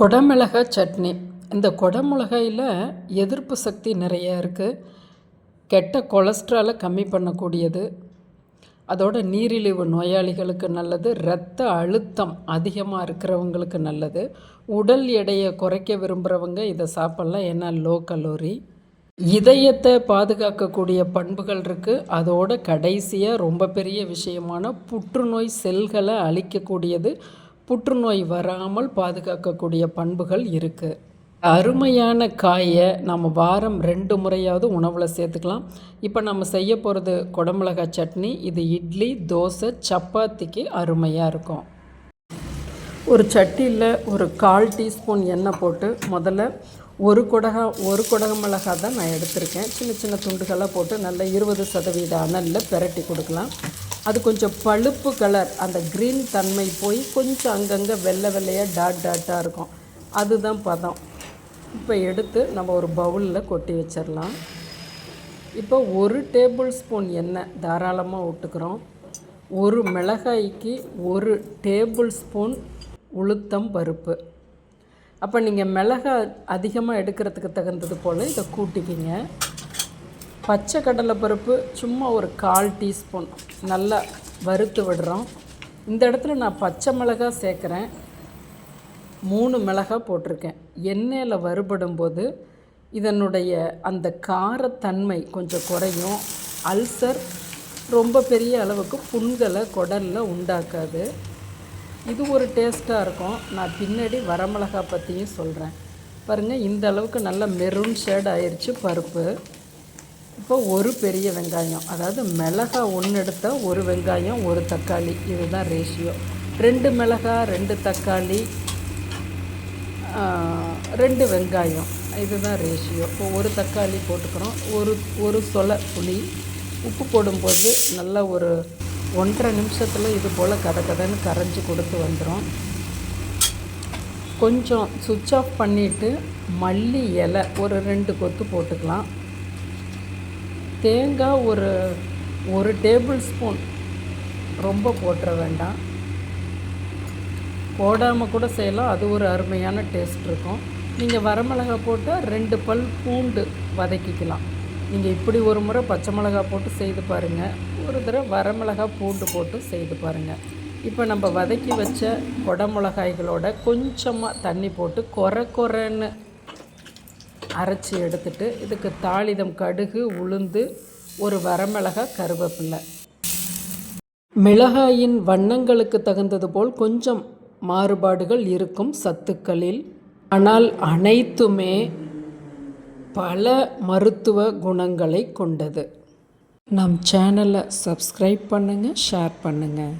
குடமிளகா சட்னி. இந்த குடமிளகாயில் எதிர்ப்பு சக்தி நிறைய இருக்குது கெட்ட கொலஸ்ட்ராலை கம்மி பண்ணக்கூடியது. அதோட நீரிழிவு நோயாளிகளுக்கு நல்லது. இரத்த அழுத்தம் அதிகமாக இருக்கிறவங்களுக்கு நல்லது. உடல் எடையை குறைக்க விரும்புகிறவங்க இதை சாப்பிட்லாம். ஏன்னா லோ கலோரி இதயத்தை பாதுகாக்கக்கூடிய பண்புகள் இருக்குது அதோட கடைசியாக ரொம்ப பெரிய விஷயமான புற்றுநோய் செல்களை அழிக்கக்கூடியது. புற்றுநோய் வராமல் பாதுகாக்கக்கூடிய பண்புகள் இருக்குது அருமையான காயை நம்ம வாரம் ரெண்டு முறையாவது உணவில் சேர்த்துக்கலாம். இப்போ நம்ம செய்ய போகிறது குடமிளகாய் சட்னி இது இட்லி தோசை சப்பாத்திக்கு அருமையாக இருக்கும். ஒரு சட்டியில் ஒரு கால் டீஸ்பூன் எண்ணெய் போட்டு முதல்ல ஒரு குடகா ஒரு குடக மிளகாய் தான் நான் எடுத்திருக்கேன். சின்ன சின்ன துண்டுகளாக போட்டு நல்ல இருபது சதவீத அனலில் பிரட்டி கொடுக்கலாம். அது கொஞ்சம் பழுப்பு கலர் அந்த க்ரீன் தன்மை போய் கொஞ்சம் அங்கங்கே வெள்ளை வெள்ளையாக டாட் டாட்டாக இருக்கும். அதுதான் பதம். இப்போ எடுத்து நம்ம ஒரு பவுலில் கொட்டி வச்சிடலாம் இப்போ ஒரு டேபிள் ஸ்பூன் எண்ணெய் தாராளமாக விட்டுக்கிறோம் ஒரு மிளகாய்க்கு ஒரு டேபிள் ஸ்பூன் உளுத்தம் பருப்பு. அப்போ நீங்கள் மிளகாய் அதிகமாக எடுக்கிறதுக்கு தகுந்தது போல் இதை கூட்டிக்கிங்க. பச்சை கடலை பருப்பு சும்மா ஒரு கால் டீஸ்பூன். நல்லா வறுத்து விடுறோம். இந்த இடத்துல நான் பச்சை மிளகாய் சேர்க்குறேன். மூணு மிளகாய் போட்டிருக்கேன். எண்ணெயில் வறுபடும் போது இதனுடைய அந்த காரத்தன்மை கொஞ்சம் குறையும். அல்சர் ரொம்ப பெரிய அளவுக்கு புண்களை குடலில் உண்டாக்காது. இது ஒரு டேஸ்ட்டாக இருக்கும். நான் பின்னாடி வரமிளகா பற்றியும் சொல்கிறேன் பாருங்கள் இந்த அளவுக்கு நல்ல மெரூன் ஷேட் ஆயிடுச்சு பருப்பு. இப்போ ஒரு பெரிய வெங்காயம் அதாவது மிளகா ஒன்று எடுத்தால் ஒரு வெங்காயம் ஒரு தக்காளி. இதுதான் ரேஷியோ ரெண்டு மிளகா ரெண்டு தக்காளி ரெண்டு வெங்காயம். இதுதான் ரேஷியோ இப்போ ஒரு தக்காளி போட்டுக்கிறோம். ஒரு ஒரு சொலை புளி. உப்பு போடும்போது நல்லா ஒரு ஒன்றரை நிமிஷத்தில் இது போல் கதை கதைன்னு கரைஞ்சி கொடுத்து வந்துடும் கொஞ்சம் சுவிட்ச் ஆஃப் பண்ணிவிட்டு மல்லி இலை ஒரு ரெண்டு கொத்து போட்டுக்கலாம். தேங்காய் ஒரு ஒரு டேபிள் ஸ்பூன். ரொம்ப போட்டுற வேண்டாம். போடாமல் கூட செய்யலாம். அது ஒரு அருமையான டேஸ்ட் இருக்கும். நீங்கள் வரமிளகா போட்டால் ரெண்டு பல் பூண்டு வதக்கிக்கலாம். நீங்கள் இப்படி ஒரு முறை பச்சை மிளகா போட்டு செய்து பாருங்கள் ஒரு தடவை வரமிளகா பூண்டு போட்டு செய்து பாருங்கள் இப்போ நம்ம வதக்கி வச்ச குடமிளகாய்களோட கொஞ்சமாக தண்ணி போட்டு குறை குறைன்னு அரைச்சி எடுத்துட்டு இதுக்கு தாளிதம் கடுகு உளுந்து ஒரு வரமிளகா கருவேப்பில்லை மிளகாயின் வண்ணங்களுக்கு தகுந்தது போல் கொஞ்சம் மாறுபாடுகள் இருக்கும் சத்துக்களில். ஆனால் அனைத்துமே பல மருத்துவ குணங்களை கொண்டது. நம் சேனலை சப்ஸ்கிரைப் பண்ணுங்கள் ஷேர் பண்ணுங்கள்